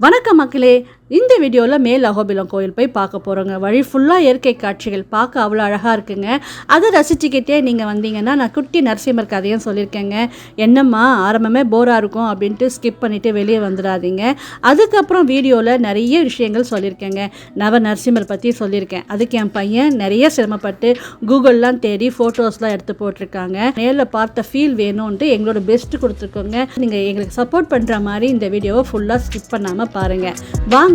வணக்கம் மக்களே இந்த வீடியோவில் மேல் அகோபிலம் கோயில் போய் பார்க்க போகிறோங்க வழி ஃபுல்லாக இயற்கை காட்சிகள் பார்க்க அவ்வளோ அழகாக இருக்குங்க. அதை ரசிச்சுக்கிட்டே நீங்கள் வந்தீங்கன்னா நான் குட்டி நரசிம்மர் கதையும் சொல்லியிருக்கேங்க. என்னம்மா ஆரம்பமே போராக இருக்கும் அப்படின்ட்டு ஸ்கிப் பண்ணிவிட்டு வெளியே வந்துடாதீங்க அதுக்கப்புறம் வீடியோவில் நிறைய விஷயங்கள் சொல்லியிருக்கேங்க. நவ நரசிம்மர் பற்றி சொல்லியிருக்கேன். அதுக்கு என் பையன் நிறைய சிரமப்பட்டு கூகுள்லாம் தேடி ஃபோட்டோஸ்லாம் எடுத்து போட்டிருக்காங்க. நேரில் பார்த்த ஃபீல் வேணும்ன்ட்டு எங்களோட பெஸ்ட் கொடுத்துருக்கோங்க. நீங்கள் எங்களுக்கு சப்போர்ட் பண்ணுற மாதிரி இந்த வீடியோவை ஃபுல்லாக ஸ்கிப் பண்ணாமல் பாருங்கள் வாங்க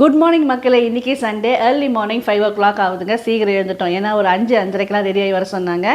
குட் மார்னிங் மக்களை. இன்றைக்கி Sunday early morning five o'clock ஆகுதுங்க. சீக்கிரம் எழுந்துட்டோம். ஏன்னா ஒரு அஞ்சு அஞ்சரைக்கெலாம் ரெடி ஆகி வர சொன்னாங்க.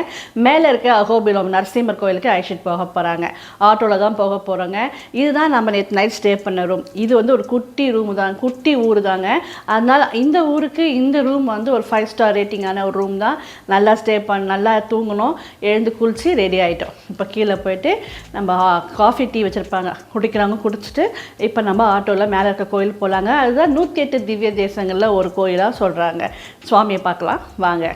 மேலே இருக்க அகோபிலம் நரசிம்மர் கோயிலுக்கு அழைச்சிட்டு போக போகிறாங்க ஆட்டோவில் தான் போக போகிறோங்க இதுதான் நம்ம நேற்று நைட் ஸ்டே பண்ண ரூம் இது வந்து ஒரு குட்டி ரூம் தான். குட்டி ஊர் தாங்க. அதனால் இந்த ஊருக்கு இந்த ரூம் வந்து ஒரு ஃபைவ் ஸ்டார் ரேட்டிங்கான ஒரு ரூம் தான். நல்லா ஸ்டே பண்ண நல்லா தூங்கணும். எழுந்து குளித்து ரெடி ஆகிட்டோம் இப்போ கீழே போயிட்டு நம்ம காஃபி டீ வச்சுருப்பாங்க. குடிக்கிறவங்க குடிச்சிட்டு இப்போ நம்ம ஆட்டோவில் மேலே இருக்க கோயில் போகலாங்க அதுதான் நூற்றி எட்டு திவ்ய தேசங்களில் ஒரு கோயிலாக சொல்கிறாங்க சுவாமியை பார்க்கலாம். வாங்க.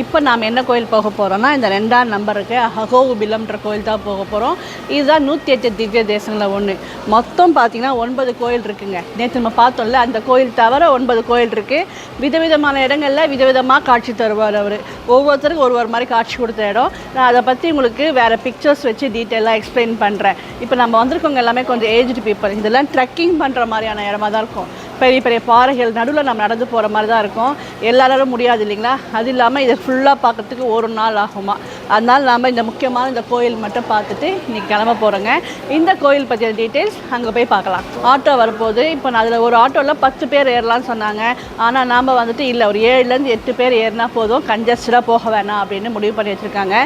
இப்போ நாம் என்ன கோயில் போக போகிறோம்னா இந்த ரெண்டாம் நம்பருக்கு அகோபிலம்ன்ற கோயில் தான் போக போகிறோம் இதுதான் நூற்றி எட்டு திவ்ய தேசங்களில் ஒன்று மொத்தம் பார்த்திங்கன்னா ஒன்பது கோயில் இருக்குங்க. நேற்று நம்ம பார்த்தோம்ல அந்த கோயில் தவிர ஒன்பது கோயில் இருக்குது விதவிதமான இடங்களில் விதவிதமாக காட்சி தருவார் அவர். ஒவ்வொருத்தருக்கும் ஒரு ஒரு மாதிரி காட்சி கொடுத்த இடம். நான் அதை பற்றி உங்களுக்கு வேறு பிக்சர்ஸ் வச்சு டீட்டெயிலாக எக்ஸ்பிளைன் பண்ணுறேன் இப்போ நம்ம வந்திருக்கவங்க எல்லாமே கொஞ்சம் ஏஜ்டு பீப்புள் இதெல்லாம் ட்ரெக்கிங் பண்ணுற மாதிரியான இடமா தான் இருக்கும். பெரிய பெரிய பாறைகள் நடுவில் நம்ம நடந்து போகிற மாதிரி தான் இருக்கும். எல்லாராலும் முடியாது இல்லைங்களா? அது இல்லாமல் இதை ஃபுல்லாக பார்க்குறதுக்கு ஒரு நாள் ஆகுமா? அதனால் நாம் இந்த முக்கியமான இந்த கோயில் மட்டும் பார்த்துட்டு இன்றைக்கி கிளம்ப போகிறோங்க இந்த கோயில் பற்றின டீட்டெயில்ஸ் அங்கே போய் பார்க்கலாம். ஆட்டோ வரப்போகுது. இப்போ நான் அதில் ஒரு ஆட்டோவில் பத்து பேர் ஏறலாம்னு சொன்னாங்க. ஆனால் நாம் வந்துட்டு இல்லை ஒரு ஏழுலேருந்து எட்டு பேர் ஏறினா போதும். கன்ஜஸ்டடாக போக வேணாம் அப்படின்னு முடிவு பண்ணி வச்சுருக்காங்க.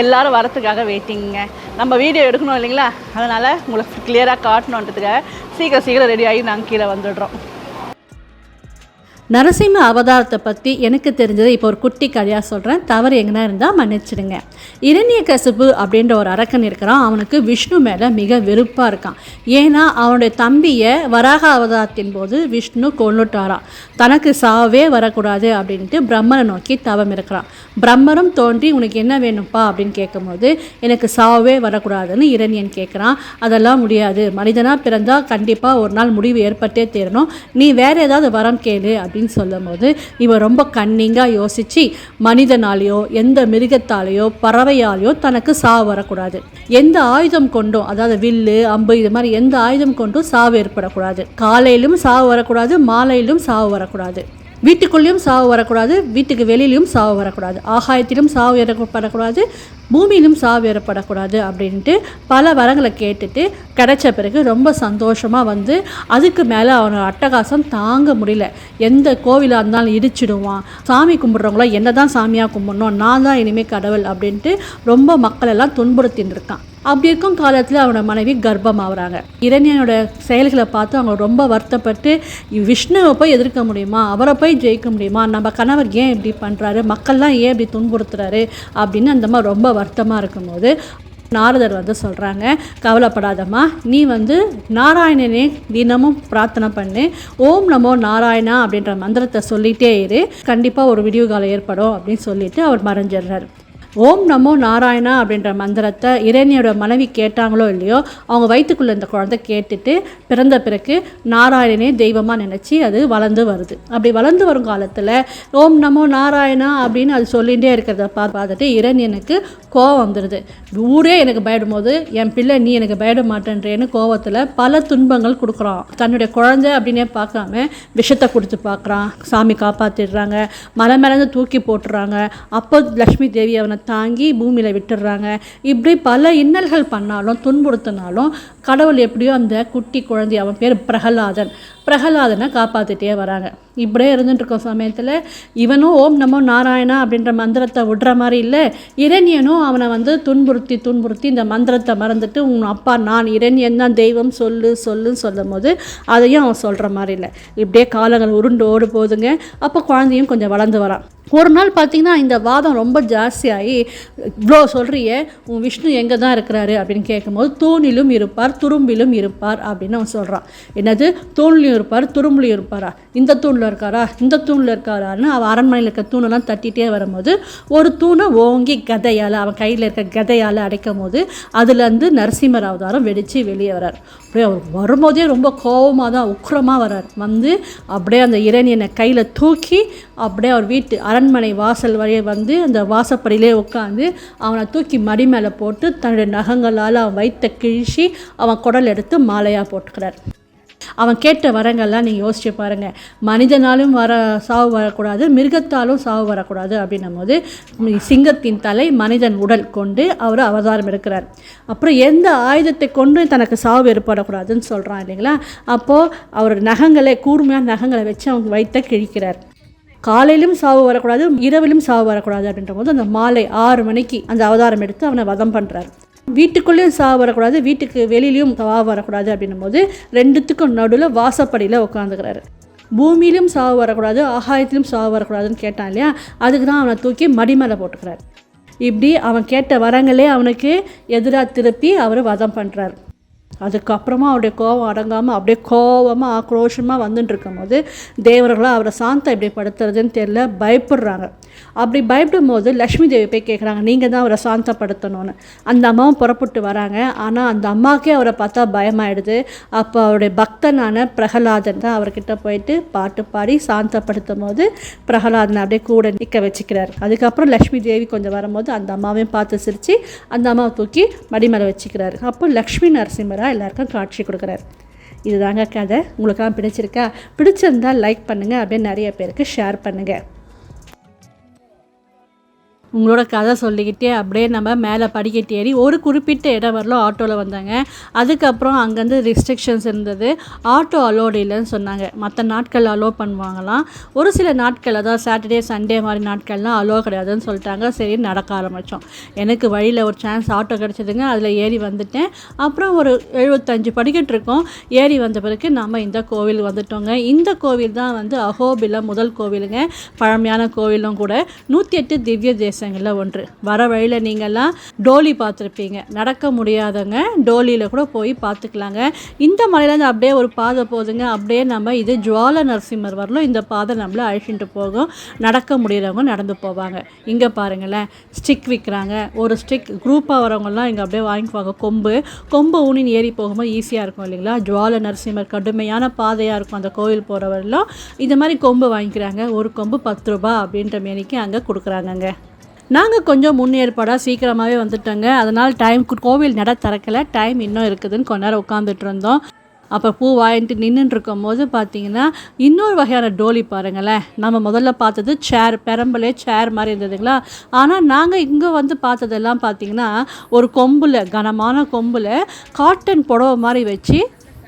எல்லோரும் வரத்துக்காக வெயிட்டிங்க நம்ம வீடியோ எடுக்கணும் இல்லைங்களா? அதனால் உங்களுக்கு கிளியராக காட்டணுன்றதுக்காக சீக்கிரம் சீக்கிரம் ரெடி ஆகி நாங்கள் கீழே வந்துடுறோம். நரசிம்ம அவதாரத்தை பற்றி எனக்கு தெரிஞ்சதை இப்போ ஒரு குட்டி கதையாக சொல்கிறேன் தவறு எங்கன்னா இருந்தால் மன்னிச்சிடுங்க. இரணிய கசிப்பு அப்படின்ற ஒரு அரக்கன் இருக்கிறான். அவனுக்கு விஷ்ணு மேலே மிக வெறுப்பாக இருக்கான். ஏன்னா அவனுடைய தம்பியை வராக அவதாரத்தின் போது விஷ்ணு கொண்டுட்டாரான் தனக்கு சாவே வரக்கூடாது அப்படின்ட்டு பிரம்மனை நோக்கி தவம் இருக்கிறான். பிரம்மரும் தோன்றி உனக்கு என்ன வேணும்ப்பா? அப்படின்னு கேட்கும்போது எனக்கு சாவே வரக்கூடாதுன்னு இரணியன் கேட்குறான் அதெல்லாம் முடியாது. மனிதனாக பிறந்தால் கண்டிப்பாக ஒரு நாள் முடிவு ஏற்பட்டே தீரணும். நீ வேறு ஏதாவது வரம் கேளு அப்படின்னு சொல்லும் போது இவன் ரொம்ப கன்னிங்காக யோசித்து மனிதனாலேயோ எந்த மிருகத்தாலேயோ பறவையாலேயோ தனக்கு சாவு வரக்கூடாது. எந்த ஆயுதம் கொண்டும் அதாவது வில்லு அம்பு இது மாதிரி எந்த ஆயுதம் கொண்டும் சாவு ஏற்படக்கூடாது. காலையிலும் சாவு வரக்கூடாது மாலையிலும் சாவு வரக்கூடாது. வீட்டுக்குள்ளேயும் சாவு வரக்கூடாது வீட்டுக்கு வெளியிலையும் சாவு வரக்கூடாது. ஆகாயத்திலும் சாவு ஏற்படக்கூடாது பூமியிலும் சாவு ஏற்படக்கூடாது அப்படின்ட்டு பல வரங்களை கேட்டுட்டு கிடைச்ச பிறகு ரொம்ப சந்தோஷமாக வந்து அதுக்கு மேலே அவனோட அட்டகாசம் தாங்க முடியல. எந்த கோவிலாக இருந்தாலும் இடிச்சிடுவான். சாமி கும்பிட்றவங்கள என்ன தான் சாமியாக கும்பிடணும்? நான் தான் இனிமேல் கடவுள் அப்படின்ட்டு ரொம்ப மக்களெல்லாம் துன்புறுத்தின்னு இருக்கான். அப்படி இருக்கும் காலத்தில் அவனோட மனைவி கர்ப்பமாகறாங்க இரணியனோட செயல்களை பார்த்து அவங்க ரொம்ப வருத்தப்பட்டு விஷ்ணுவை போய் எதிர்க்க முடியுமா? அவரை போய் ஜெயிக்க முடியுமா? நம்ம கணவர் ஏன் இப்படி பண்ணுறாரு மக்கள்லாம் ஏன் இப்படி துன்புறுத்துறாரு? அப்படின்னு அந்த மாதிரி ரொம்ப வருத்தமாக இருக்கும்போது நாரதர் வந்து சொல்கிறாங்க கவலைப்படாதம்மா நீ வந்து நாராயணனே தினமும் பிரார்த்தனை பண்ணு. ஓம் நமோ நாராயணா அப்படின்ற மந்திரத்தை சொல்லிகிட்டே இரு. கண்டிப்பாக ஒரு விடிவு காலம் ஏற்படும் அப்படின்னு சொல்லிட்டு அவர் மறைஞ்சிடுறாரு. ஓம் நமோ நாராயணா அப்படின்ற மந்திரத்தை இறைனியோட மனைவி கேட்டாங்களோ இல்லையோ அவங்க வயிற்றுக்குள்ளே இந்த குழந்தை கேட்டுட்டு பிறந்த பிறகு நாராயணனே தெய்வமாக நினச்சி அது வளர்ந்து வருது. அப்படி வளர்ந்து வரும் காலத்தில் ஓம் நமோ நாராயணா அப்படின்னு அது சொல்லிகிட்டே இருக்கிறத பார்த்து பார்த்துட்டு இறைனியனுக்கு கோவம் வந்துடுது ஊரே எனக்கு பயடும் போது என் பிள்ளை நீ எனக்கு பயட மாட்டேன்றேன்னு கோவத்தில் பல துன்பங்கள் கொடுக்குறான். தன்னுடைய குழந்தை அப்படின்னே பார்க்காம விஷத்தை கொடுத்து பார்க்குறான். சாமி காப்பாற்றிடுறாங்க மலை மேலேருந்து தூக்கி போட்டுறாங்க. அப்போ லக்ஷ்மி தேவி அவனை தாங்கி பூமியில் விட்டுடுறாங்க. இப்படி பல இன்னல்கள் பண்ணாலும் துன்புறுத்தினாலும் கடவுள் எப்படியோ அந்த குட்டி குழந்தை அவன் பேர் பிரகலாதன். பிரகலாதனை காப்பாற்றிட்டே வராங்க. இப்படியே இருந்துட்டு இருக்க சமயத்தில் இவனும் ஓம் நமோ நாராயணா அப்படின்ற மந்திரத்தை விடுற மாதிரி இல்லை. இரண்யனும் அவனை வந்து துன்புறுத்தி துன்புறுத்தி இந்த மந்திரத்தை மறந்துட்டு உன் அப்பா நான் இரண்யன் தான் தெய்வம் சொல்லு சொல்லுன்னு சொல்லும் போது அதையும் அவன் சொல்கிற மாதிரி இல்லை. இப்படியே காலங்கள் உருண்டு ஓடு போகுதுங்க. அப்போ குழந்தையும் கொஞ்சம் வளர்ந்து வரான். ஒரு நாள் பார்த்தீங்கன்னா இந்த வாதம் ரொம்ப ஜாஸ்தியாகி இவ்வளோ சொல்கிறியே உன் விஷ்ணு எங்கே தான் இருக்கிறாரு? அப்படின்னு கேட்கும்போது தூணிலும் இருப்பார் துரும்பிலும் இருப்பார் அப்படின்னு அவன் சொல்கிறான். என்னது? தூண்லையும் இருப்பார்? துரும்புலையும் இருப்பாரா? இந்த தூணில் இருக்காரா? இந்த தூணில் இருக்காரான்னு அவன் அரண்மனையில் இருக்க தூணெல்லாம் தட்டிகிட்டே வரும்போது ஒரு தூணை ஓங்கி கதையால் அவன் கையில் இருக்க கதையால் அடைக்கும் போது அதுலேருந்து நரசிம்மர் அவதாரம் வெடித்து வெளியே வரார். அப்படியே அவர் வரும்போதே ரொம்ப கோபமாக தான் உக்கிரமாக வரார். வந்து அப்படியே அந்த இறைனியனை கையில் தூக்கி அப்படியே அவர் வீட்டு அரண்மனை வாசல் வழியே வந்து அந்த வாசப்படியிலே உட்காந்து அவனை தூக்கி மடி மேலே போட்டு தன்னுடைய நகங்களால் அவன் வயிற்ற கிழிச்சு அவன் குடல் எடுத்து மாலையாக போட்டுக்கிறார். அவன் கேட்ட வரங்கள்லாம் நீங்கள் யோசிச்சு பாருங்கள் மனிதனாலும் வர சாவு வரக்கூடாது மிருகத்தாலும் சாவு வரக்கூடாது அப்படின்னும் போது சிங்கத்தின் தலை மனிதன் உடல் கொண்டு அவர் அவதாரம் எடுக்கிறார். அப்புறம் எந்த ஆயுதத்தை கொண்டு தனக்கு சாவு ஏற்படக்கூடாதுன்னு சொல்கிறான் இல்லைங்களா? அப்போது அவர் நகங்களை கூர்மையான நகங்களை வச்சு அவங்க வைத்த கிழிக்கிறார். காலையிலும் சாவு வரக்கூடாது இரவிலும் சாவு வரக்கூடாது அப்படின்ற போது அந்த மாலை ஆறு மணிக்கு அந்த அவதாரம் எடுத்து அவனை வதம் பண்ணுறாரு வீட்டுக்குள்ளேயும் சாவு வரக்கூடாது வீட்டுக்கு வெளியிலையும் சாவு வரக்கூடாது அப்படின்னும் போது ரெண்டுத்துக்கும் நடுவில் வாசப்படியில் உட்காந்துக்கிறாரு பூமியிலும் சாவு வரக்கூடாது ஆகாயத்திலும் சாவு வரக்கூடாதுன்னு கேட்டான் இல்லையா? அதுக்கு தான் அவனை தூக்கி மடிமலை போட்டுக்கிறார். இப்படி அவன் கேட்ட வரங்களே அவனுக்கு எதிராக திருப்பி அவர் வதம் பண்ணுறாரு அதுக்கப்புறமா அவருடைய கோபம் அடங்காமல் அப்படியே கோபமாக ஆக்ரோஷமாக வந்துட்டு இருக்கும்போது தேவர்களாக அவரை சாந்தம் எப்படி படுத்துறதுன்னு தெரியல பயப்படுறாங்க. அப்படி பயப்படும் போது லக்ஷ்மி தேவி போய் கேட்குறாங்க நீங்கள் தான் அவரை சாந்தப்படுத்தணும்னு. அந்த அம்மாவும் புறப்பட்டு வராங்க. ஆனால் அந்த அம்மாவுக்கே அவரை பார்த்தா பயமாயிடுது. அப்போ அவருடைய பக்தனான பிரகலாதன் தான் அவர்கிட்ட போயிட்டு பாட்டு பாடி சாந்தப்படுத்தும் போது பிரகலாதனை அப்படியே கூட நிற்க வச்சுக்கிறார். அதுக்கப்புறம் லக்ஷ்மி தேவி கொஞ்சம் வரும்போது அந்த அம்மாவையும் பார்த்து சிரித்து அந்த அம்மாவை தூக்கி மடிமலை வச்சுக்கிறார். வச்சுக்கிறாரு அப்போ லக்ஷ்மி நரசிம்மராக எல்லாருக்கும் காட்சி கொடுக்குறாரு. இதுதாங்க கதை. உங்களுக்கெல்லாம் பிடிச்சிருக்கா? பிடிச்சிருந்தால் லைக் பண்ணுங்கள் அப்படியே நிறைய பேருக்கு ஷேர் பண்ணுங்கள் உங்களோட கதை சொல்லிக்கிட்டே அப்படியே நம்ம மேலே படிக்கட்டு ஏறி ஒரு குறிப்பிட்ட இடம் வரல ஆட்டோவில் வந்தாங்க. அதுக்கப்புறம் அங்கேருந்து ரெஸ்ட்ரிக்ஷன்ஸ் இருந்தது. ஆட்டோ அலோடு இல்லைன்னு சொன்னாங்க. மற்ற நாட்கள் அலோ பண்ணுவாங்களாம். ஒரு சில நாட்கள் அதாவது சாட்டர்டே சண்டே மாதிரி நாட்கள்லாம் அலோ கிடையாதுன்னு சொல்லிட்டாங்க. சரி நடக்க ஆரம்பித்தோம் எனக்கு வழியில் ஒரு சான்ஸ் ஆட்டோ கிடச்சிதுங்க. அதில் ஏறி வந்துட்டேன். அப்புறம் ஒரு எழுபத்தஞ்சு படிக்கட்டு இருக்கோம். ஏறி வந்த பிறகு நம்ம இந்த கோவில் வந்துட்டோங்க. இந்த கோவில் தான் வந்து அகோபில முதல் கோவிலுங்க. பழமையான கோவிலும் கூட. நூற்றி எட்டு திவ்ய தேசங்களில் ஒன்று. வர வழியில் நீங்கள்லாம் டோலி பார்த்துருப்பீங்க. நடக்க முடியாதவங்க டோலியில் கூட போய் பார்த்துக்கலாங்க. இந்த மலையிலேருந்து அப்படியே ஒரு பாதை போகுதுங்க. அப்படியே நம்ம இது ஜுவால நரசிம்மர் வரலும் இந்த பாதை நம்மளை அழிச்சுட்டு போகும். நடக்க முடியறவங்க நடந்து போவாங்க. இங்கே பாருங்களேன். ஸ்டிக் விற்கிறாங்க ஒரு ஸ்டிக் குரூப்பாக வரவங்கலாம் இங்கே அப்படியே வாங்கிக்குவாங்க. கொம்பு. கொம்பு ஊனின் ஏறி போகும்போது ஈஸியாக இருக்கும் இல்லைங்களா? ஜுவால நரசிம்மர் கடுமையான பாதையாக இருக்கும் அந்த கோவில் போகிறவரெல்லாம் இந்த மாதிரி கொம்பு வாங்கிக்கிறாங்க. ஒரு கொம்பு பத்து ரூபா அப்படின்ற மேனிக்கு அங்கே கொடுக்குறாங்கங்க. நாங்கள் கொஞ்சம் முன்னேற்பாடாக சீக்கிரமாகவே வந்துட்டோங்க. அதனால் டைம் கோவில் நட திறக்கலை. டைம் இன்னும் இருக்குதுன்னு கொஞ்ச நேரம் உட்காந்துட்டு இருந்தோம். அப்போ பூ வாங்கிட்டு நின்றுருக்கும் போது பார்த்தீங்கன்னா இன்னொரு வகையான டோலி பாருங்களேன். நம்ம முதல்ல பார்த்தது சேர் பெரம்பலே சேர் மாதிரி இருந்ததுங்களா? ஆனால் நாங்கள் இங்கே வந்து பார்த்ததெல்லாம் பார்த்தீங்கன்னா ஒரு கொம்பில் கனமான கொம்பில் காட்டன் புடவை மாதிரி வச்சு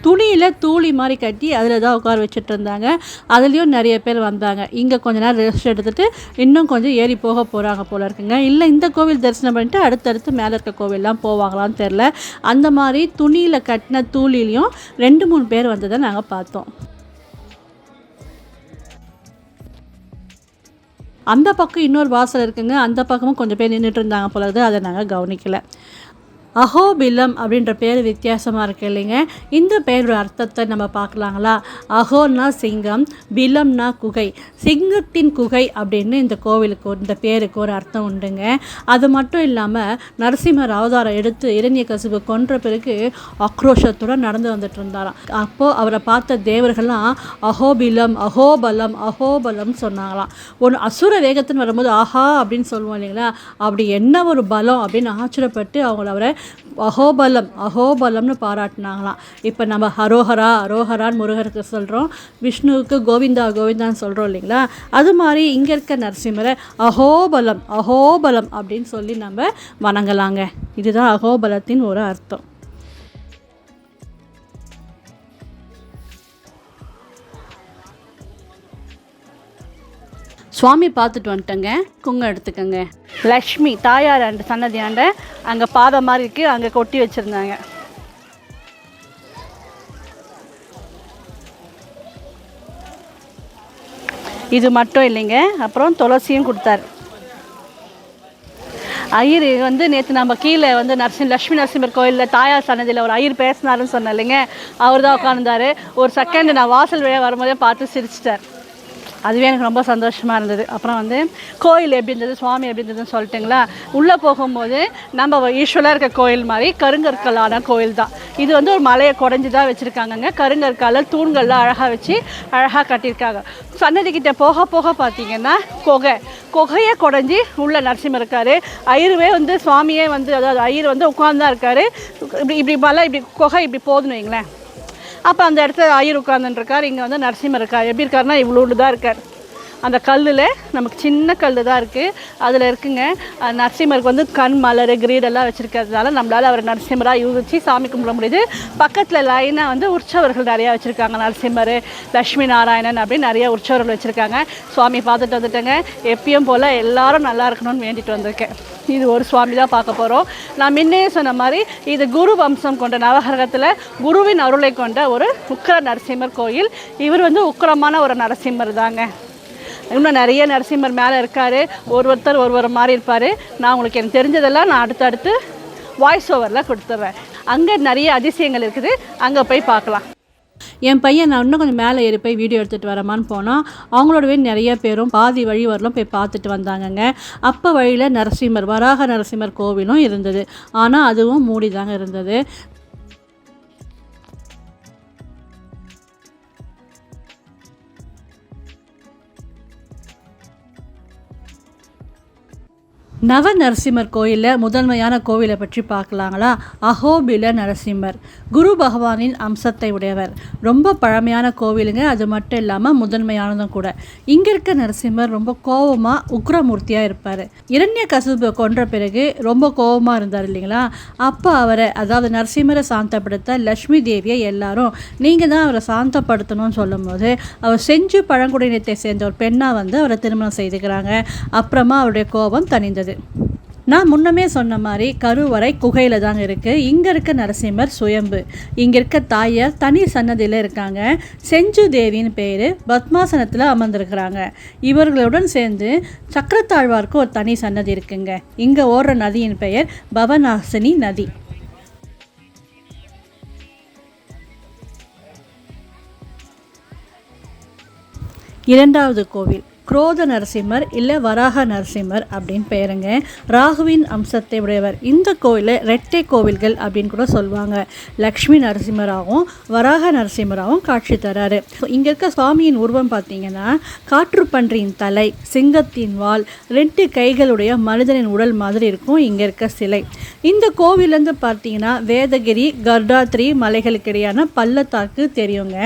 துணியில் தூளி மாதிரி கட்டி அதில் தான் உட்கார வச்சுட்டு இருந்தாங்க. அதுலேயும் நிறைய பேர் வந்தாங்க. இங்கே கொஞ்ச நேரம் ரெஸ்ட் எடுத்துகிட்டு இன்னும் கொஞ்சம் ஏறி போக போகிறாங்க போல இருக்குங்க. இல்லை இந்த கோவில் தரிசனம் பண்ணிட்டு அடுத்தடுத்து மேலே இருக்க கோவிலெலாம் போவாங்களான்னு தெரில அந்த மாதிரி துணியில் கட்டின தூளிலையும் ரெண்டு மூணு பேர் வந்ததை நாங்கள் பார்த்தோம். அந்த பக்கம் இன்னொரு வாசல் இருக்குங்க. அந்த பக்கமும் கொஞ்சம் பேர் நின்றுட்டு இருந்தாங்க போல அதை நாங்கள் கவனிக்கலை. அஹோபிலம் அப்படின்ற பேர் வித்தியாசமாக இருக்கு இல்லைங்க. இந்த பெயரோட அர்த்தத்தை நம்ம பார்க்கலாங்களா? அஹோன்னா சிங்கம் பிலம்னா குகை. சிங்கத்தின் குகை அப்படின்னு இந்த கோவிலுக்கு இந்த பேருக்கு ஒரு அர்த்தம் உண்டுங்க. அது மட்டும் இல்லாமல் நரசிம்மர் அவதாரம் எடுத்து இரணிய கசிவு கொன்ற பிறகு ஆக்ரோஷத்துடன் நடந்து வந்துட்டு இருந்தாராம். அப்போது அவரை பார்த்த தேவர்கள்லாம் அஹோபிலம் அஹோபலம் அஹோபலம் சொன்னாங்களாம். ஒன்று அசுர வேகத்துன்னு வரும்போது ஆஹா அப்படின்னு சொல்லுவோம் இல்லைங்களா? அப்படி என்ன ஒரு பலம் அப்படின்னு ஆச்சரியப்பட்டு அவங்கள அவரை அகோபலம் அகோபலம்னு பாராட்டினாங்களாம். இப்போ நம்ம ஹரோஹரா அரோஹரான்னு முருகருக்கு சொல்கிறோம் விஷ்ணுவுக்கு கோவிந்தா கோவிந்தான்னு சொல்கிறோம் இல்லைங்களா? அது மாதிரி இங்கே இருக்க நரசிம்மரை அகோபலம் அகோபலம் அப்படின்னு சொல்லி நம்ம வணங்கலாங்க. இதுதான் அகோபலத்தின் ஒரு அர்த்தம். சுவாமி பார்த்துட்டு வந்துட்டேங்க. குங்கம் எடுத்துக்கோங்க. லக்ஷ்மி தாயார் ஆண்ட சன்னதியாண்ட அங்கே பாதை மாதிரி இருக்குது அங்கே கொட்டி வச்சுருந்தாங்க. இது மட்டும் இல்லைங்க. அப்புறம் துளசியும் கொடுத்தாரு. ஐயர் வந்து நேற்று நம்ம கீழே வந்து நரசிம் லட்சுமி நரசிம்மர் கோயிலில் தாயார் சன்னதியில் ஒரு ஐயர் பேசினாருன்னு சொன்னேன் இல்லைங்க. அவர் தான் உட்காந்துருந்தார் ஒரு செகண்ட் நான் வாசல் வழியாக வரும்போதே பார்த்து சிரிச்சிட்டார். அதுவே எனக்கு ரொம்ப சந்தோஷமாக இருந்தது. அப்புறம் வந்து கோயில் எப்படி இருந்தது சுவாமி எப்படி இருந்ததுன்னு சொல்லிட்டுங்களா? உள்ளே போகும்போது நம்ம ஈஸ்வலாக இருக்க கோயில் மாதிரி கருங்கற்களான கோயில் தான். இது வந்து ஒரு மலையை குறைஞ்சி தான் வச்சுருக்காங்கங்க. கருங்கற்கால தூண்கள்லாம் அழகாக வச்சு அழகாக கட்டியிருக்காங்க. சன்னதிக்கிட்ட போக போக பார்த்தீங்கன்னா குகை. குகையை குறைஞ்சி உள்ள நரசிம்மர் இருக்காரு. ஐயருவே வந்து சுவாமியே வந்து அதாவது ஐயர் வந்து உட்கார்ந்து தான் இருக்காரு. இப்படி இப்படி மலை இப்படி குகை இப்படி போதுன்னு வைங்களேன். அப்போ அந்த இடத்துல ஐயர் உட்காந்துருக்கார் இங்கே வந்து நரசிம்மர் இருக்கார். எப்படி இருக்காருன்னா இவ்வளோண்டு தான் இருக்கார். அந்த கல்லில் நமக்கு சின்ன கல் தான் இருக்குது அதில் இருக்குங்க நரசிம்மருக்கு வந்து கண் மலர் கிரீடெல்லாம் வச்சுருக்கிறதுனால நம்மளால் அவர் நரசிம்மராக யூகிச்சு சாமி கும்பிட முடியுது. பக்கத்தில் லைனாக வந்து உற்சவர்கள் நிறையா வச்சுருக்காங்க நரசிம்மர் லக்ஷ்மி நாராயணன் அப்படின்னு நிறைய உற்சவர்கள் வச்சுருக்காங்க. சுவாமி பார்த்துட்டு வந்துட்டேங்க. எப்பயும் போல் எல்லாரும் நல்லா இருக்கணும்னு வேண்டிட்டு வந்திருக்கேன். இது ஒரு சுவாமி தான் பார்க்க போகிறோம் நான் முன்னே சொன்ன மாதிரி இது குரு வம்சம் கொண்ட நவகிரகத்தில் குருவின் அருளை கொண்ட ஒரு உக்கர நரசிம்மர் கோயில். இவர் வந்து உக்கிரமான ஒரு நரசிம்மர் தாங்க. இன்னும் நிறைய நரசிம்மர் மேலே இருக்கார். ஒரு ஒருத்தர் ஒரு ஒரு மாதிரி இருப்பார். நான் உங்களுக்கு எனக்கு தெரிஞ்சதெல்லாம் நான் அடுத்தடுத்து வாய்ஸ் ஓவரில் கொடுத்துட்றேன் அங்கே நிறைய அதிசயங்கள் இருக்குது. அங்கே போய் பார்க்கலாம். என் பையன் நான் இன்னும் கொஞ்சம் மேலே ஏறி போய் வீடியோ எடுத்துகிட்டு வரமான்னு போனால் அவங்களோடவே நிறைய பேரும் பாதி வழி வரலும் போய் பார்த்துட்டு வந்தாங்கங்க. அப்போ வழியில் நரசிம்மர் வராக நரசிம்மர் கோவிலும் இருந்தது. ஆனால் அதுவும் மூடி தாங்க இருந்தது. நவ நரசிம்மர் கோயிலில் முதன்மையான கோவிலை பற்றி பார்க்கலாங்களா? அஹோபில நரசிம்மர். குரு பகவானின் அம்சத்தை உடையவர். ரொம்ப பழமையான கோவிலுங்க. அது மட்டும் இல்லாமல் முதன்மையானதும் கூட. இங்கே இருக்க நரசிம்மர் ரொம்ப கோபமாக உக்ரமூர்த்தியாக இருப்பார். இரண்ய கசுபை கொன்ற பிறகு ரொம்ப கோபமாக இருந்தார் இல்லைங்களா? அப்போ அவரை அதாவது நரசிம்மரை சாந்தப்படுத்த லக்ஷ்மி தேவியை எல்லாரும் நீங்கள் தான் அவரை சாந்தப்படுத்தணும்னு சொல்லும்போது அவர் செஞ்சு பழங்குடியினத்தை சேர்ந்த ஒரு பெண்ணாக வந்து அவரை திருமணம் செய்துக்கிறாங்க. அப்புறமா அவருடைய கோபம் தணிந்தது. நான் முன்னமே சொன்ன மாதிரி கருவறை குகையில் தாங்க இருக்குது இங்கே இருக்க நரசிம்மர் சுயம்பு. இங்கே இருக்க தாயார் தனி சன்னதியில் இருக்காங்க. செஞ்சு தேவின்னு பேர் பத்மாசனத்தில் அமர்ந்திருக்கிறாங்க. இவர்களுடன் சேர்ந்து சக்கரத்தாழ்வாருக்கு ஒரு தனி சன்னதி இருக்குங்க. இங்கே ஓடுற நதியின் பெயர் பவநாசினி நதி. இரண்டாவது கோவில். குரோத நரசிம்மர் இல்லை வராக நரசிம்மர் அப்படின்னு பெயருங்க ராகுவின் அம்சத்தை உடையவர். இந்த கோயிலை ரெட்டை கோவில்கள் அப்படின்னு கூட சொல்லுவாங்க. லக்ஷ்மி நரசிம்மராகவும் வராக நரசிம்மராகவும் காட்சி தராரு. இங்கே இருக்க சுவாமியின் உருவம் பார்த்தீங்கன்னா காற்று பன்றியின் தலை சிங்கத்தின் வால் ரெண்டு கைகளுடைய மனிதனின் உடல் மாதிரி இருக்கும் இங்கே இருக்க சிலை. இந்த கோவிலேருந்து பார்த்தீங்கன்னா வேதகிரி கர்டாத்ரி மலைகளுக்கு இடையான பள்ளத்தாக்கு தெரியுங்க.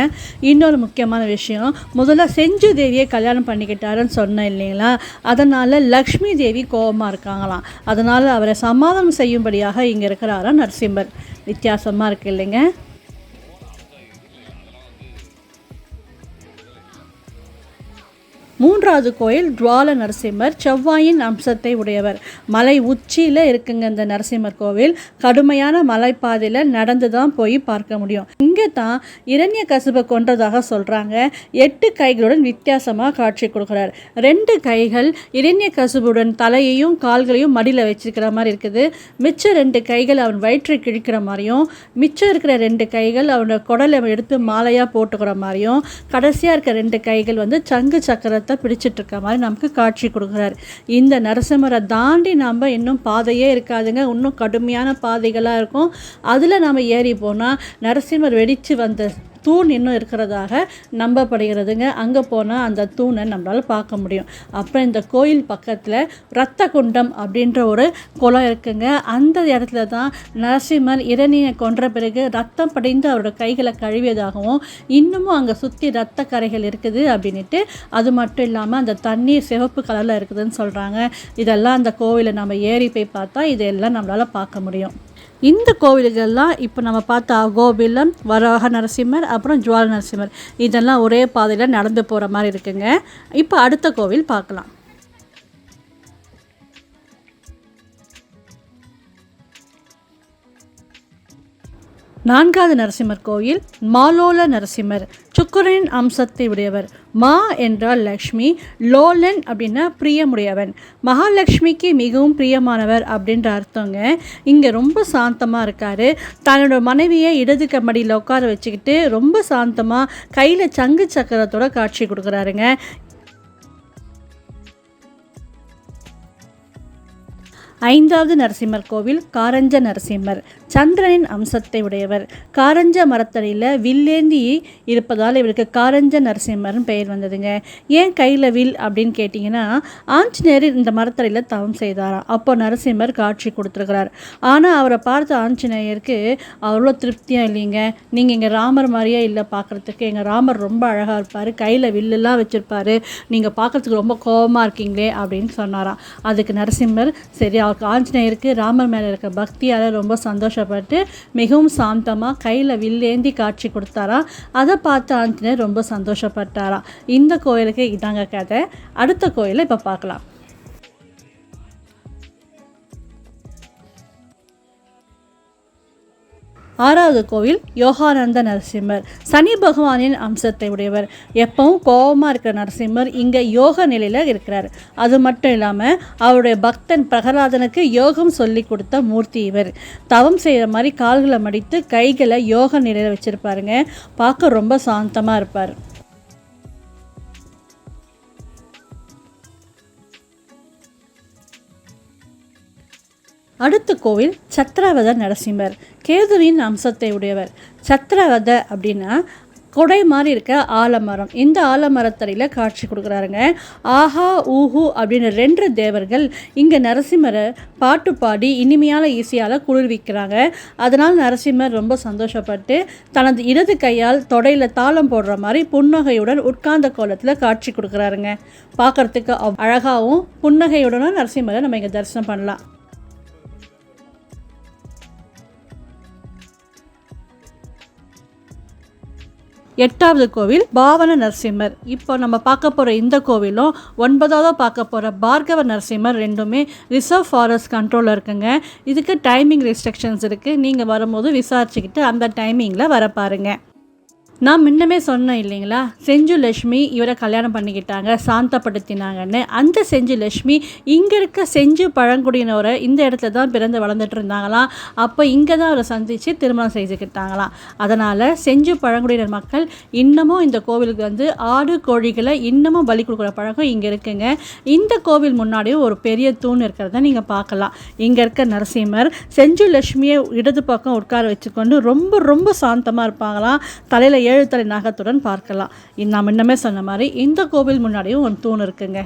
இன்னொரு முக்கியமான விஷயம் முதல்ல செஞ்சு தேவியை கல்யாணம் பண்ணிக்கிட்டாருன்னு சொன்னேன் இல்லைங்களா? அதனால் லக்ஷ்மி தேவி கோபமாக இருக்காங்களாம். அதனால் அவரை சமாதானம் செய்யும்படியாக இங்கே இருக்கிறாரா நரசிம்மர். வித்தியாசமாக இருக்கு இல்லைங்க? மூன்றாவது கோயில் ஜுவால நரசிம்மர் செவ்வாயின் அம்சத்தை உடையவர். மலை உச்சியில் இருக்குங்க இந்த நரசிம்மர் கோவில். கடுமையான மலைப்பாதையில் நடந்து தான் போய் பார்க்க முடியும். இங்கே தான் இரண்ய கசுபை கொன்றதாக சொல்கிறாங்க எட்டு கைகளுடன் வித்தியாசமாக காட்சி கொடுக்குறார். ரெண்டு கைகள் இரண்ய கசுபுடன் தலையையும் கால்களையும் மடியில் வச்சிருக்கிற மாதிரி இருக்குது. மிச்ச ரெண்டு கைகள் அவன் வயிற்றை கிழிக்கிற மாதிரியும் மிச்சம் இருக்கிற ரெண்டு கைகள் அவனோட குடலை எடுத்து மாலையாக போட்டுக்கிற மாதிரியும் கடைசியாக இருக்கிற ரெண்டு கைகள் வந்து சங்கு சக்கரத்தை பிடிச்சிட்டு இருக்க மாதிரி நமக்கு காட்சி கொடுக்குறாரு. இந்த நரசிம்மரை தாண்டி நம்ம இன்னும் பாதையே இருக்காதுங்க. இன்னும் கடுமையான பாதைகளாக இருக்கும். அதில் நம்ம ஏறி போனால் நரசிம்மர் வெடித்து வந்த தூண் இன்னும் இருக்கிறதாக நம்பப்படுகிறதுங்க. அங்கே போனால் அந்த தூணை நம்மளால் பார்க்க முடியும். அப்புறம் இந்த கோயில் பக்கத்தில் ரத்த குண்டம் அப்படின்ற ஒரு குளம் இருக்குங்க. அந்த இடத்துல தான் நரசிம்மர் இரணியை கொன்ற பிறகு ரத்தம் படைந்து அவரோட கைகளை கழுவியதாகவும் இன்னமும் அங்கே சுற்றி ரத்த கரைகள் இருக்குது அப்படின்ட்டு அது மட்டும் இல்லாமல் அந்த தண்ணீர் சிவப்பு கலரில் இருக்குதுன்னு சொல்கிறாங்க இதெல்லாம் அந்த கோவிலை நம்ம ஏறி போய் பார்த்தா இதெல்லாம் நம்மளால் பார்க்க முடியும். இந்த கோவில்கள்லாம் இப்போ நம்ம பார்த்த கோபிலம் வராக நரசிம்மர் அப்புறம் ஜுவால நரசிம்மர். இதெல்லாம் ஒரே பாதையில் நடந்து போகிற மாதிரி இருக்குங்க. இப்போ அடுத்த கோவில் பார்க்கலாம். நான்காவது நரசிம்மர் கோயில் மாலோல நரசிம்மர். சுக்கிரனின் அம்சத்தை உடையவர். மா என்றால் லக்ஷ்மி லோலன் அப்படின்னா பிரியமுடையவன். மகாலட்சுமிக்கு மிகவும் பிரியமானவர் அப்படின்ற அர்த்தங்க. இங்கே ரொம்ப சாந்தமாக இருக்கார். தன்னோட மனைவியை இடது கம்படியில் உட்கார வச்சுக்கிட்டு ரொம்ப சாந்தமாக கையில் சங்கு சக்கரத்தோட காட்சி கொடுக்குறாருங்க. ஐந்தாவது நரசிம்மர் கோவில் காரஞ்ச நரசிம்மர். சந்திரனின் அம்சத்தை உடையவர். காரஞ்ச மரத்தடியில் வில்லேந்தி இருப்பதால் இவருக்கு காரஞ்ச நரசிம்மர்னு பெயர் வந்ததுங்க. ஏன் கையில் வில் அப்படின்னு கேட்டிங்கன்னா ஆஞ்சநேயர் இந்த மரத்தடியில் தவம் செய்தாராம். அப்போ நரசிம்மர் காட்சி கொடுத்துருக்கிறார். ஆனால் அவரை பார்த்த ஆஞ்சநேயருக்கு அவ்வளோ திருப்தியாக இல்லைங்க. நீங்கள் இங்கே ராமர் மாதிரியே இல்லை பார்க்குறதுக்கு எங்கள் ராமர் ரொம்ப அழகாக இருப்பார். கையில் வில்லெல்லாம் வச்சுருப்பாரு. நீங்கள் பார்க்குறதுக்கு ரொம்ப கோபமாக இருக்கீங்களே அப்படின்னு சொன்னாராம். அதுக்கு நரசிம்மர் சரி அவருக்கு ஆஞ்சநேயருக்கு ராமர் மேலே இருக்க பக்தியால் ரொம்ப சந்தோஷம் சந்தோஷப்பட்டு மிகவும் சாந்தமாக கையில் வில்லேந்தி காட்சி கொடுத்தாராம் அதை பார்த்து ஆஞ்சநேயர் ரொம்ப சந்தோஷப்பட்டாராம் இந்த கோயிலுக்கு இதாங்க கதை. அடுத்த கோயிலை இப்போ பார்க்கலாம். ஆறாவது கோவில் யோகானந்த நரசிம்மர். சனி பகவானின் அம்சத்தை உடையவர். எப்பவும் கோபமாக இருக்கிற நரசிம்மர் இங்கே யோக நிலையில் இருக்கிறார். அது மட்டும் இல்லாமல் அவருடைய பக்தன் பிரகலாதனுக்கு யோகம் சொல்லி கொடுத்த மூர்த்தி இவர். தவம் செய்கிற மாதிரி கால்களை மடித்து கைகளை யோக நிலையில் வச்சுருப்பாருங்க. பார்க்க ரொம்ப சாந்தமாக இருப்பார். அடுத்த கோவில் சத்ராவத நரசிம்மர். கேதுவின் அம்சத்தை உடையவர். சத்ராவத அப்படின்னா கொடை மாதிரி இருக்க ஆலமரம். இந்த ஆலமரத்தறையில் காட்சி கொடுக்குறாருங்க. ஆஹா ஊஹு அப்படின்னு ரெண்டு தேவர்கள் இங்கே நரசிம்மரை பாட்டு பாடி இனிமையான ஈஸியால் குளிர்விக்கிறாங்க. அதனால் நரசிம்மர் ரொம்ப சந்தோஷப்பட்டு தனது இடது கையால் தொடையில் தாளம் போடுற மாதிரி புன்னகையுடன் உட்கார்ந்த கோலத்தில் காட்சி கொடுக்குறாருங்க. பார்க்குறதுக்கு அழகாகவும் புன்னகையுடனும் நரசிம்மரை நம்ம இங்கே தரிசனம் பண்ணலாம். எட்டாவது கோவில் பாவன நரசிம்மர். இப்போ நம்ம பார்க்க போகிற இந்த கோவிலும் ஒன்பதாவது பார்க்க போகிற பார்கவ நரசிம்மர் ரெண்டுமே ரிசர்வ் ஃபாரஸ்ட் கண்ட்ரோலில் இருக்குங்க. இதுக்கு டைமிங் ரெஸ்ட்ரிக்ஷன்ஸ் இருக்குது நீங்கள் வரும்போது விசாரிச்சுக்கிட்டு அந்த டைமிங்கில் வர பாருங்கள் நான் முன்னமே சொன்னேன் இல்லைங்களா? செஞ்சு லட்சுமி இவரை கல்யாணம் பண்ணிக்கிட்டாங்க சாந்தப்படுத்தினாங்கன்னு. அந்த செஞ்சு லட்சுமி இங்கே இருக்க செஞ்சு பழங்குடியினரை இந்த இடத்துல தான் பிறந்து வளர்ந்துட்டு இருந்தாங்களாம். அப்போ இங்கே தான் அவரை சந்தித்து திருமணம் செஞ்சுக்கிட்டாங்களாம் அதனால் செஞ்சு பழங்குடியினர் மக்கள் இன்னமும் இந்த கோவிலுக்கு வந்து ஆடு கோழிகளை இன்னமும் பலி கொடுக்குற பழக்கம் இங்கே இருக்குங்க. இந்த கோவில் முன்னாடியும் ஒரு பெரிய தூண் இருக்கிறத நீங்கள் பார்க்கலாம். இங்கே இருக்க நரசிம்மர் செஞ்சு லட்சுமியை இடது பக்கம் உட்கார வச்சுக்கொண்டு ரொம்ப ரொம்ப சாந்தமாக இருப்பாங்களாம். தலையில் ஏழு தலை நாகத்துடன் பார்க்கலாம். நாம் இன்னமே சொன்ன மாதிரி இந்த கோவில் முன்னாடியும் ஒரு தூண் இருக்குங்க.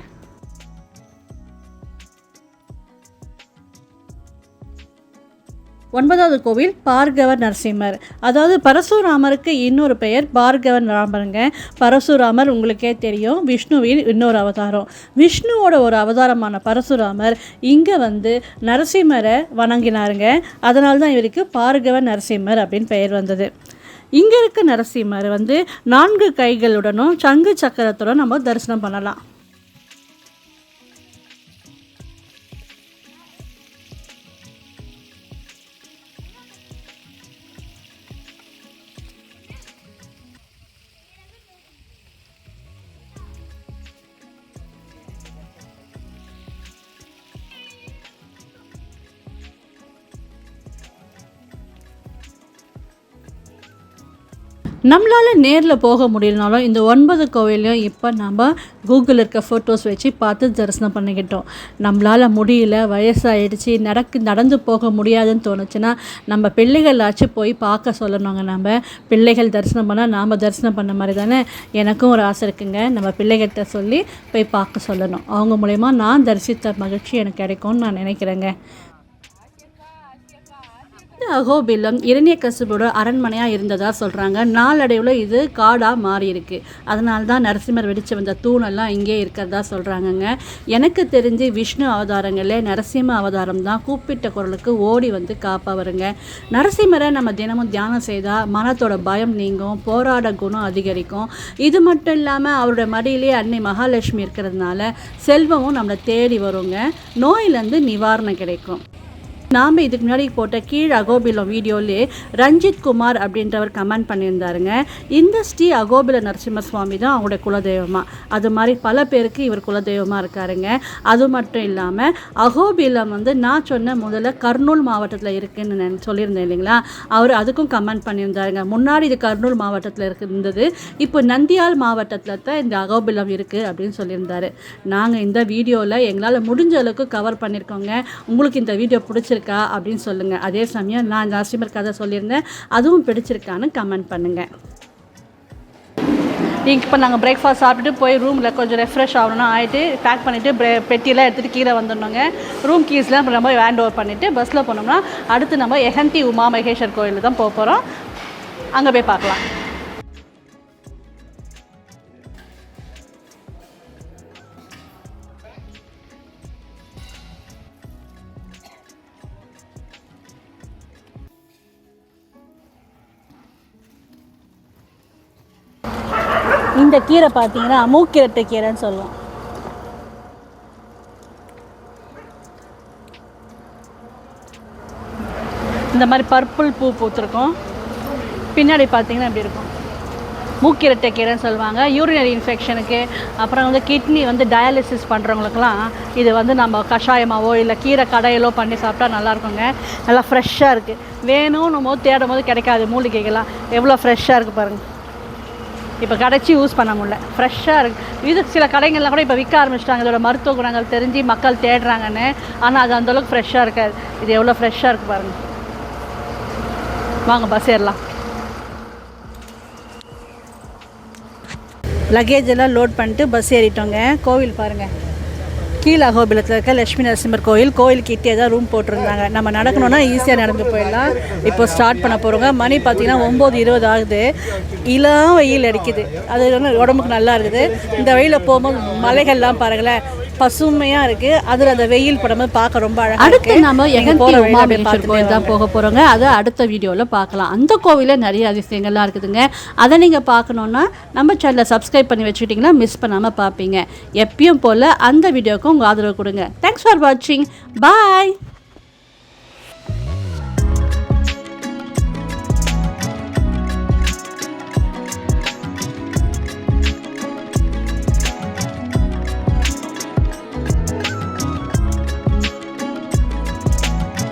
ஒன்பதாவது கோவில் பார்கவர் நரசிம்மர். அதாவது பரசுராமருக்கு இன்னொரு பெயர் பார்கவர் ராமருங்க பரசுராமர் உங்களுக்கே தெரியும். விஷ்ணுவின் இன்னொரு அவதாரம். விஷ்ணுவோட ஒரு அவதாரமான பரசுராமர் இங்கே வந்து நரசிம்மரை வணங்கினாருங்க. அதனால்தான் இவருக்கு பார்கவர் நரசிம்மர் அப்படின்னு பெயர் வந்தது. இங்கே இருக்க நரசிம்மர் வந்து நான்கு கைகளுடனும் சங்கு சக்கரத்துடன் நம்ம தரிசனம் பண்ணலாம். நம்மளால் நேரில் போக முடியலனாலும் இந்த ஒன்பது கோவிலையும் இப்போ நம்ம கூகுளில் இருக்க ஃபோட்டோஸ் வச்சு பார்த்து தரிசனம் பண்ணிக்கிட்டோம். நம்மளால் முடியல வயசாகிடுச்சு நடக்கு நடந்து போக முடியாதுன்னு தோணுச்சுன்னா நம்ம பிள்ளைகளாச்சும் போய் பார்க்க சொல்லணுங்க. நம்ம பிள்ளைகள் தரிசனம் பண்ணால் நாம் தரிசனம் பண்ண மாதிரி தானே எனக்கும் ஒரு ஆசை இருக்குங்க. நம்ம பிள்ளைகிட்ட சொல்லி போய் பார்க்க சொல்லணும். அவங்க மூலயமா நான் தரிசித்த மகிழ்ச்சி எனக்கு கிடைக்கும்னு நான் நினைக்கிறேங்க. அகோபிலம் இரண்யகசிபோட அரண்மனையாக இருந்ததாக சொல்கிறாங்க நாளடைவில் இது காடாக மாறி இருக்கு அதனால தான் நரசிம்மர் வெடித்து வந்த தூணெல்லாம் இங்கே இருக்கிறதா சொல்கிறாங்கங்க எனக்கு தெரிஞ்சு விஷ்ணு அவதாரங்களே நரசிம்ம அவதாரம் தான். கூப்பிட்ட குரலுக்கு ஓடி வந்து காப்பவருங்க. நரசிம்மரை நம்ம தினமும் தியானம் செய்தால் மனத்தோட பயம் நீங்கும் போராட குணம் அதிகரிக்கும். இது மட்டும் இல்லாமல் அவரோட மடியிலே அன்னை மகாலட்சுமி இருக்கிறதுனால செல்வமும் நம்மளை தேடி வருங்க. நோயிலேருந்து நிவாரணம் கிடைக்கும். நாம் இதுக்கு முன்னாடி போட்ட கீழ் அகோபிலம் வீடியோலே ரஞ்சித் குமார் அப்படின்றவர் கமெண்ட் பண்ணியிருந்தாருங்க. இந்த ஸ்ரீ அகோபில நரசிம்ம சுவாமி தான் அவங்களுடைய குலதெய்வமா. அது மாதிரி பல பேருக்கு இவர் குலதெய்வமாக இருக்காருங்க. அது மட்டும் இல்லாமல் அகோபிலம் வந்து நான் சொன்ன முதல்ல கர்னூல் மாவட்டத்தில் இருக்குன்னு சொல்லியிருந்தேன் இல்லைங்களா? அவர் அதுக்கும் கமெண்ட் பண்ணியிருந்தாருங்க. முன்னாடி இது கர்னூல் மாவட்டத்தில் இருக்கு இருந்தது. இப்போ நந்தியால் மாவட்டத்தில் தான் இந்த அகோபிலம் இருக்குது அப்படின்னு சொல்லியிருந்தாரு. நாங்கள் இந்த வீடியோவில் எங்களால் முடிஞ்ச அளவுக்கு கவர் பண்ணியிருக்கோங்க. உங்களுக்கு இந்த வீடியோ பிடிச்சிருக்கு அப்படின்னு சொல்லுங்கள் அதே சமயம் நான் நரசிம்மர் கதை சொல்லியிருந்தேன். அதுவும் பிடிச்சிருக்கான்னு கமெண்ட் பண்ணுங்கள் இப்போ நாங்கள் பிரேக்ஃபாஸ்ட் சாப்பிட்டுட்டு போய் ரூமில் கொஞ்சம் ரெஃப்ரெஷ் ஆகணும்னு ஆகிட்டு பேக் பண்ணிவிட்டு ப்ரெ பெட்டியெல்லாம் எடுத்துகிட்டு கீழே வந்துடணுங்க. ரூம் கீஸ்லாம் நம்ம ஹேண்ட் ஓவர் பண்ணிவிட்டு பஸ்ஸில் போனோம்னா அடுத்து நம்ம எஹந்தி உமா மகேஸ்வர் கோயிலுக்கு தான் போக போகிறோம் அங்கே போய் பார்க்கலாம். இந்த கீரை பார்த்தீங்கன்னா மூக்கிரட்டை கீரைன்னு சொல்லுவோம். இந்த மாதிரி பர்பிள் பூ பூத்திருக்கும். பின்னாடி பார்த்தீங்கன்னா இப்படி இருக்கும். மூக்கிரட்டை கீரைன்னு சொல்லுவாங்க. யூரினரி இன்ஃபெக்ஷனுக்கு அப்புறம் வந்து கிட்னி வந்து டயாலிசிஸ் பண்ணுறவங்களுக்குலாம் இது வந்து நம்ம கஷாயமாவோ இல்லை கீரை கடையிலோ பண்ணி சாப்பிட்டா நல்லா இருக்குங்க நல்லா ஃப்ரெஷ்ஷாக இருக்குது வேணும்னு போது தேடும் போது கிடைக்காது. மூலிகைகள்லாம் எவ்வளோ ஃப்ரெஷ்ஷாக இருக்குது பாருங்கள் இப்போ கடைச்சி யூஸ் பண்ண முடியல. ஃப்ரெஷ்ஷாக இருக்குது இது சில கடைகள்லாம் கூட இப்போ விற்க ஆரம்பிச்சிட்டாங்க. இதோட மருத்துவ குணங்கள் தெரிஞ்சு மக்கள் தேடுறாங்கன்னு. ஆனால் அது அந்தளவுக்கு ஃப்ரெஷ்ஷாக இருக்காது. இது எவ்வளோ ஃப்ரெஷ்ஷாக இருக்குது பாருங்கள் வாங்க பஸ் ஏறலாம். லக்கேஜ் எல்லாம் லோட் பண்ணிட்டு பஸ் ஏறிட்டோங்க. கோவில் பாருங்கள் கீழ அகோபிலத்தில் இருக்க லட்சுமி நரசிம்மர் கோயில் கோயில் கிட்டே தான் ரூம் போட்டிருந்தாங்க. நம்ம நடக்கணும்னா ஈஸியாக நடந்து போயிடலாம். இப்போ ஸ்டார்ட் பண்ண போகிறோங்க மணி பார்த்தீங்கன்னா ஒம்பது இருபது ஆகுது. இளம் வெயில் அடிக்குது. அது வந்து உடம்புக்கு நல்லா இருக்குது. இந்த வெயிலில் போகும்போது மலைகள்லாம் பாருங்களேன். பசுமையாக இருக்குது அதில் அந்த வெயில் படும்போது பார்க்க ரொம்ப அழகாக அடுத்து நம்ம எகந்தி போற வழியில உமா அப்படியே மகேஸ்வர் பார்த்துட்டே கோயில் தான். போக போகிறோங்க அதை அடுத்த வீடியோவில் பார்க்கலாம். அந்த கோவிலில் நிறைய அதிசயங்கள்லாம் இருக்குதுங்க. அதை நீங்கள் பார்க்கணுன்னா நம்ம சேனலை சப்ஸ்கிரைப் பண்ணி வச்சுக்கிட்டிங்கன்னா மிஸ் பண்ணாமல் பார்ப்பீங்க. எப்பயும் போல் அந்த வீடியோவுக்கு உங்கள் ஆதரவு கொடுங்க. தேங்க்ஸ் ஃபார் வாட்சிங் பாய்